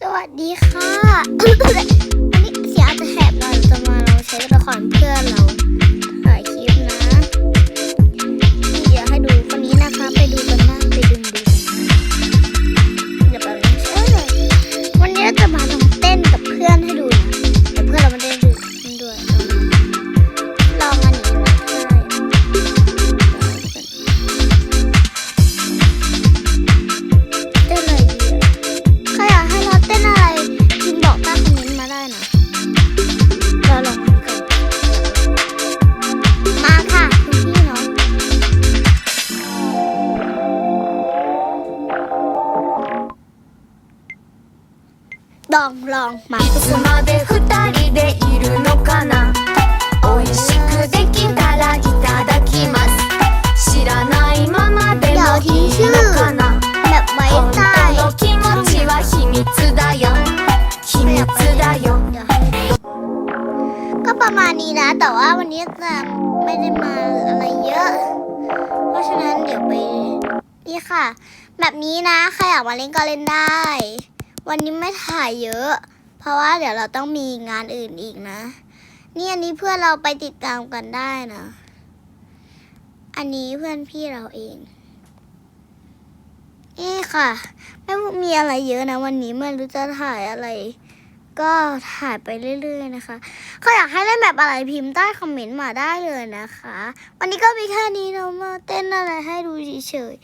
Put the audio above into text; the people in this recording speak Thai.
สวัสดีค่ะ ลองลองมาทุกค いつ น まで二人でいるのかな美味しくできたらいただきます知らないままでもいいのかな แบบไว้ 本 ใต้ 当の気持ちは秘密だよ秘密だよ เดี๋ยวให้ก็ประมาณนี้นะ แต่ว่าวันนี้จะไม่ได้มาอะไรเยอะ เพราะฉะนั้นเดี๋ยวไปนี่ค่ะ แบบนี้นะใครอยากมาเล่นก็เล่นได้ วันนี้ไม่ถ่ายเยอะ เพราะว่าเดี๋ยวเราต้องมีงานอื่นอีกนะ นี่อันนี้เพื่อนเราไปติดตามกันได้นะ อันนี้เพื่อนพี่เราเองนี่ค่ะ ไม่มีอะไรเยอะนะ วันนี้ไม่รู้จะถ่ายอะไร ก็ถ่ายไปเรื่อย ๆ นะคะเขาอยากให้เล่นแบบอะไรพิมพ์ใต้คอมเมนต์มาได้เลยนะคะ วันนี้ก็มีแค่นี้เรามาเต้นอะไรให้ดูเฉย